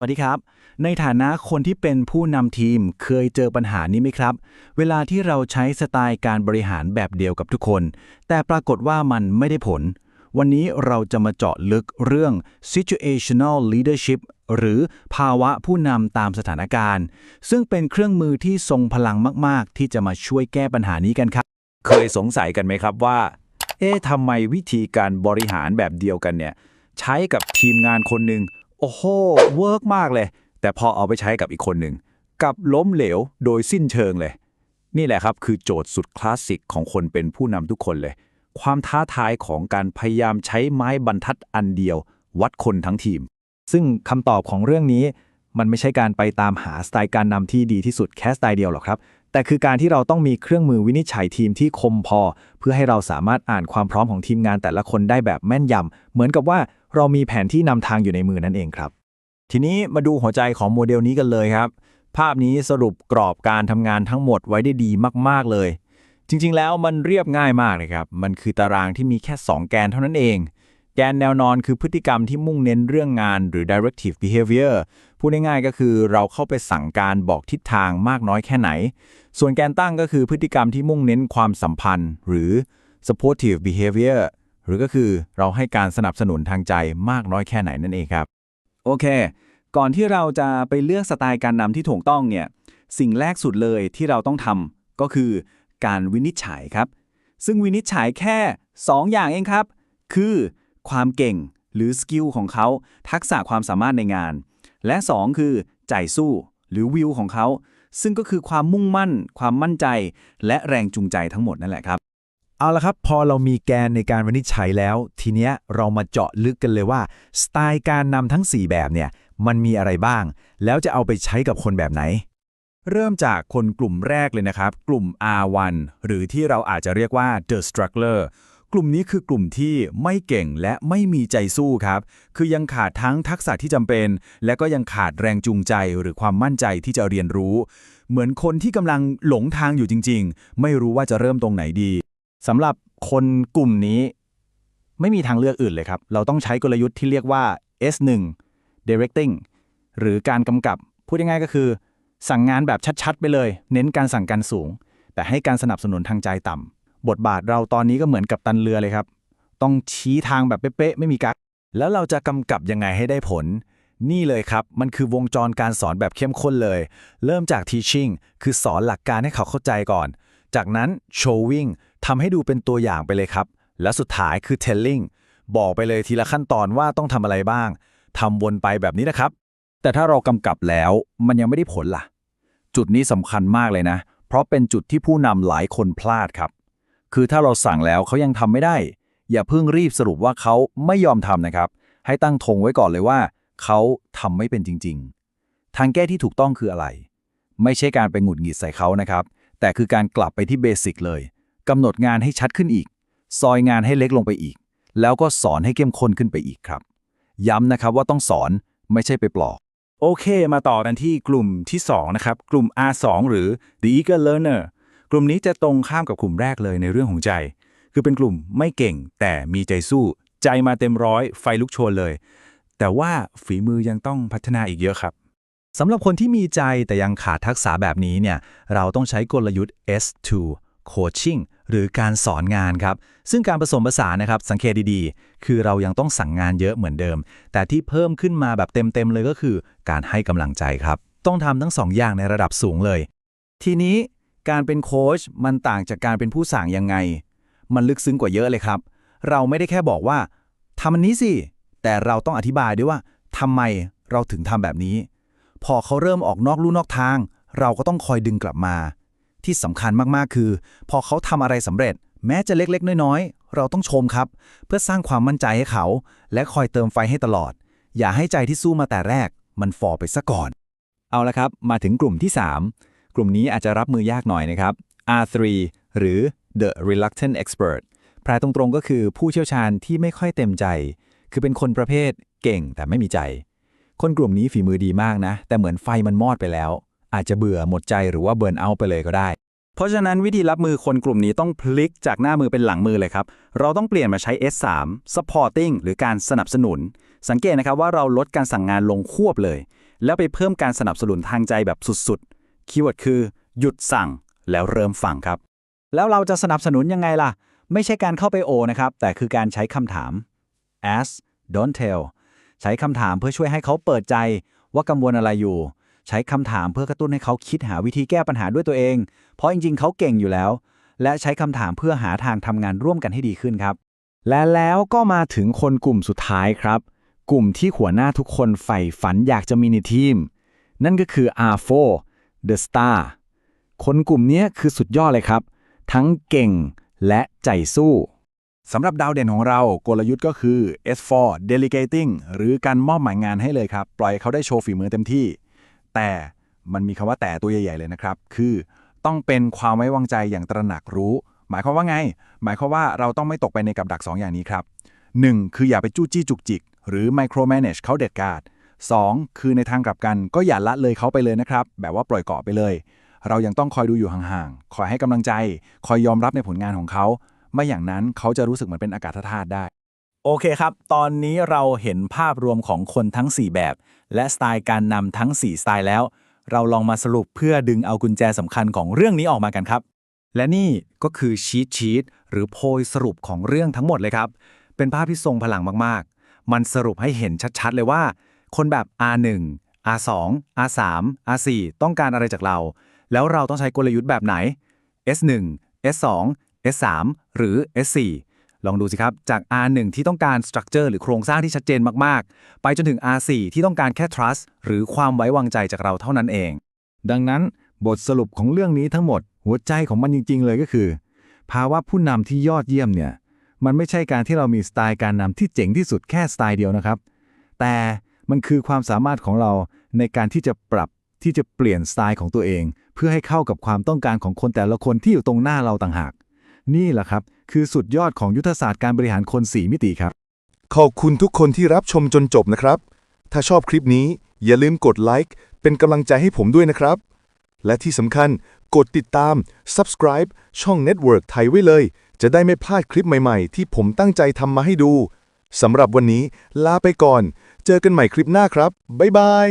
สวัสดีครับ ในฐานะคนที่เป็นผู้นำทีมเคยเจอปัญหานี้ไหมครับ เวลาที่เราใช้สไตล์การบริหารแบบเดียวกับทุกคน แต่ปรากฏว่ามันไม่ได้ผล วันนี้เราจะมาเจาะลึกเรื่อง situational leadership หรือภาวะผู้นำตามสถานการณ์ ซึ่งเป็นเครื่องมือที่ทรงพลังมาก ๆ ที่จะมาช่วยแก้ปัญหานี้กันครับ เคยสงสัยกันไหมครับว่า เอ๊ะทำไมวิธีการบริหารแบบเดียวกันเนี่ยใช้กับทีมงานคนหนึ่ง โอ้โหเวิร์กมากเลย แต่พอเอาไปใช้กับอีกคนหนึ่งกับล้มเหลวโดยสิ้นเชิงเลย นี่แหละครับคือโจทย์สุดคลาสสิกของคนเป็นผู้นำทุกคนเลย ความท้าทายของการพยายามใช้ไม้บรรทัดอันเดียว วัดคนทั้งทีม ซึ่งคำตอบของเรื่องนี้ มันไม่ใช่การไปตามหาสไตล์การนำที่ดีที่สุดแค่สไตล์เดียวหรอกครับ แต่คือการที่เราต้องมีเครื่องมือวินิจฉัยทีมที่คมพอ เพื่อให้เราสามารถอ่านความพร้อมของทีมงานแต่ละคนได้แบบแม่นยำเหมือนกับว่าเรามีแผนที่นำทางอยู่ในมือนั่นเองครับ ทีนี้มาดูหัวใจของโมเดลนี้กันเลยครับ ภาพนี้สรุปกรอบการทำงานทั้งหมดไว้ได้ดีมาก ๆ เลย จริง ๆ แล้วมันเรียบง่ายมากเลยครับ มันคือตารางที่มีแค่ 2 แกนเท่านั้นเอง แกนแนวนอนคือพฤติกรรมที่มุ่งเน้นเรื่องงานหรือ directive behavior พูดง่ายๆก็คือเราเข้าไปสั่งการบอกทิศทางมากน้อยแค่ไหน ส่วนแกนตั้งก็คือพฤติกรรมที่มุ่งเน้นความสัมพันธ์ หรือ supportive behavior หรือก็คือเราให้การสนับสนุนทางใจมากน้อยแค่ไหนนั่นเองครับ โอเค ก่อนที่เราจะไปเลือกสไตล์การนำที่ถูกต้องเนี่ย สิ่งแรกสุดเลยที่เราต้องทำก็คือการวินิจฉัยครับ ซึ่งวินิจฉัยแค่ 2 อย่างเองครับ คือ ความเก่งหรือสกิลของเขา ทักษะความสามารถในงาน และ 2 คือใจสู้ หรือวิวของเขา ซึ่งก็คือความมุ่งมั่น ความมั่นใจ และแรงจูงใจทั้งหมดนั่นแหละครับ เอาละครับ พอเรามีแกนในการวินิจฉัยแล้ว ทีเนี้ยเรามาเจาะลึกกันเลยว่า สไตล์การนำทั้ง 4 แบบเนี่ยมันมีอะไรบ้าง แล้วจะเอาไปใช้กับคนแบบไหน เริ่มจากคนกลุ่มแรกเลยนะครับ กลุ่ม R1 หรือที่เราอาจจะเรียกว่า The Struggler กลุ่มนี้คือกลุ่มที่ไม่เก่งและไม่มีใจสู้ครับ คือยังขาดทั้งทักษะที่จำเป็น และก็ยังขาดแรงจูงใจหรือความมั่นใจที่จะเรียนรู้ เหมือนคนที่กำลังหลงทางอยู่จริง ๆ ไม่รู้ว่าจะเริ่มตรงไหนดีสำหรับคนกลุ่มนี้ ไม่มีทางเลือกอื่นเลยครับ เราต้องใช้กลยุทธ์ที่เรียกว่า S1 directing หรือการกำกับ พูดง่ายๆก็คือ สั่งงานแบบชัดๆ ไปเลย เน้นการสั่งการสูง แต่ให้การสนับสนุนทางใจต่ำ บทบาทเราตอนนี้ก็เหมือนกับตันเรือเลยครับ ต้องชี้ทางแบบเป๊ะๆไม่มีกักแล้วเราจะกำกับยังไงให้ได้ผล นี่เลยครับ มันคือวงจรการสอนแบบเข้มข้นเลย เริ่มจาก teaching คือสอนหลักการให้เขาเข้าใจก่อน จากนั้น showing ทำให้ดูเป็นตัวอย่างไปเลยครับ และสุดท้ายคือ telling บอกไปเลยทีละขั้นตอนว่าต้องทำอะไรบ้างทำวนไปแบบนี้นะครับ แต่ถ้าเรากำกับแล้วมันยังไม่ได้ผลล่ะ จุดนี้สำคัญมากเลยนะ เพราะเป็นจุดที่ผู้นำหลายคนพลาดครับ คือถ้าเราสั่งแล้วเขายังทำไม่ได้ อย่าเพิ่งรีบสรุปว่าเขาไม่ยอมทำนะครับ ให้ตั้งธงไว้ก่อนเลยว่าเขาทำไม่เป็นจริง ๆ ทางแก้ที่ถูกต้องคืออะไร ไม่ใช่การไปหงุดหงิดใส่เขานะครับ แต่คือการกลับไปที่เบสิกเลยกำหนดงานให้ชัดขึ้นอีก ซอยงานให้เล็กลงไปอีก แล้วก็สอนให้เข้มข้นขึ้นไปอีกครับ ย้ำนะครับว่าต้องสอนไม่ใช่ไปปลอกโอเค มาต่อกันที่กลุ่มที่ 2 นะครับ กลุ่ม R2 หรือ The Eager Learner กลุ่มนี้จะตรงข้ามกับกลุ่มแรกเลยในเรื่องของใจ คือเป็นกลุ่มไม่เก่งแต่มีใจสู้ ใจมาเต็มร้อยไฟลุกโชนเลย แต่ว่าฝีมือยังต้องพัฒนาอีกเยอะครับสำหรับคนที่มีใจแต่ยังขาดทักษะแบบนี้เนี่ยเราต้องใช้กลยุทธ์ S2 Coaching หรือการสอนงานครับ ซึ่งการผสมผสานนะครับ สังเกตดีๆ คือเรายังต้องสั่งงานเยอะเหมือนเดิม แต่ที่เพิ่มขึ้นมาแบบเต็มๆเลยก็คือ การให้กำลังใจครับ ต้องทำทั้งสองอย่างในระดับสูงเลย ทีนี้ การเป็นโค้ชมันต่างจากการเป็นผู้สั่งยังไง มันลึกซึ้งกว่าเยอะเลยครับ เราไม่ได้แค่บอกว่าทำอันนี้สิ แต่เราต้องอธิบายด้วยว่าทำไมเราถึงทำแบบนี้ พอเขาเริ่มออกนอกลู่นอกทาง เราก็ต้องคอยดึงกลับมา ที่สำคัญมากๆคือ พอเขาทำอะไรสำเร็จ แม้จะเล็กๆ น้อยๆ เราต้องชมครับ เพื่อสร้างความมั่นใจให้เขา และคอยเติมไฟให้ตลอด อย่าให้ใจที่สู้มาแต่แรก มันฟอไปซะก่อน เอาละครับ มาถึงกลุ่มที่ 3 กลุ่มนี้อาจจะรับมือยากหน่อยนะครับ R3 หรือ The Reluctant Expert แปลตรงๆก็คือผู้เชี่ยวชาญที่ไม่ค่อยเต็มใจ คือเป็นคนประเภทเก่งแต่ไม่มีใจ คนกลุ่มนี้ฝีมือดีมากนะ แต่เหมือนไฟมันมอดไปแล้ว อาจจะเบื่อหมดใจหรือว่าเบิร์นเอาไปเลยก็ได้ เพราะฉะนั้นวิธีรับมือคนกลุ่มนี้ต้องพลิกจากหน้ามือเป็นหลังมือเลยครับ เราต้องเปลี่ยนมาใช้ S3 supporting หรือการสนับสนุน สังเกตนะครับว่าเราลดการสั่งงานลงควบเลย แล้วไปเพิ่มการสนับสนุนทางใจแบบสุดๆ คีย์เวิร์ดคือ หยุดสั่งแล้วเริ่มฟังครับ แล้วเราจะสนับสนุนยังไงล่ะ ไม่ใช่การเข้าไปโอนะครับ แต่คือการใช้คำถาม ask don't tell ใช้คำถามเพื่อช่วยให้เขาเปิดใจว่ากังวลอะไรอยู่ ใช้คำถามเพื่อกระตุ้นให้เขาคิดหาวิธีแก้ปัญหาด้วยตัวเอง เพราะจริงๆ เขาเก่งอยู่แล้ว และใช้คำถามเพื่อหาทางทำงานร่วมกันให้ดีขึ้นครับ และแล้วก็มาถึงคนกลุ่มสุดท้ายครับ กลุ่มที่หัวหน้าทุกคนใฝ่ฝันอยากจะมีในทีม นั่นก็คือ R4 The Star คนกลุ่มนี้คือสุดยอดเลยครับ ทั้งเก่งและใจสู้สำหรับดาวเด่นของเรากลยุทธ์ก็คือ S4 Delegating หรือการมอบหมายงานให้เลยครับ ปล่อยเขาได้โชว์ฝีมือเต็มที่ แต่มันมีคำว่าแต่ตัวใหญ่ ๆ เลยนะครับ คือต้องเป็นความไว้วางใจอย่างตระหนักรู้ หมายความว่าไง หมายความว่าเราต้องไม่ตกไปในกับดัก 2 อย่างนี้ครับ 1. คืออย่าไปจู้จี้จุกจิก หรือ micromanage เขาเด็ดขาด 2. คือในทางกลับกันก็อย่าละเลยเขาไปเลยนะครับ แบบว่าปล่อยเกาะไปเลย เรายังต้องคอยดูอยู่ห่างๆ คอยให้กำลังใจ คอยยอมรับในผลงานของเขา ไม่อย่างนั้นเขาจะรู้สึกเหมือนเป็นอากาศธาตุได้ โอเคครับ ตอนนี้เราเห็นภาพรวมของคนทั้ง 4 แบบ และสไตล์การนำทั้ง 4 สไตล์แล้ว เราลองมาสรุปเพื่อดึงเอากุญแจสำคัญของเรื่องนี้ออกมากันครับ และนี่ก็คือชีตชีตหรือโพยสรุปของเรื่องทั้งหมดเลยครับ เป็นภาพที่ทรงพลังมากๆ มันสรุปให้เห็นชัดๆ เลยว่า คนแบบ R1 R2 R3 R4 ต้องการอะไรจากเรา แล้วเราต้องใช้กลยุทธ์แบบไหน S1 S2 S3 หรือ S4 ลองดูสิครับ จาก R1 ที่ต้องการสตรัคเจอร์หรือโครงสร้างที่ชัดเจนมากๆ ไปจนถึง R4 ที่ต้องการแค่ trust หรือความไว้วางใจจากเราเท่านั้นเอง ดังนั้นบทสรุปของเรื่องนี้ทั้งหมด หัวใจของมันจริง ๆ เลยก็คือ ภาวะผู้นำที่ยอดเยี่ยมเนี่ย มันไม่ใช่การที่เรามีสไตล์การนำที่เจ๋งที่สุดแค่สไตล์เดียวนะครับ แต่ มันคือความสามารถของเราในการที่จะปรับที่จะเปลี่ยนสไตล์ของตัวเอง เพื่อให้เข้ากับความต้องการของคนแต่ละคนที่อยู่ตรงหน้าเราต่างหาก นี่แหละครับ คือสุดยอดของยุทธศาสตร์การบริหารคน 4 มิติครับ ขอบคุณทุกคนที่รับชมจนจบนะครับ ถ้าชอบคลิปนี้อย่าลืมกดไลค์เป็นกำลังใจให้ผมด้วยนะครับ และที่สำคัญกดติดตาม subscribe ช่อง Network ไทยไว้เลย จะได้ไม่พลาดคลิปใหม่ๆ ที่ผมตั้งใจทำมาให้ดู สำหรับวันนี้ลาไปก่อน เจอกันใหม่คลิปหน้าครับ บ๊ายบาย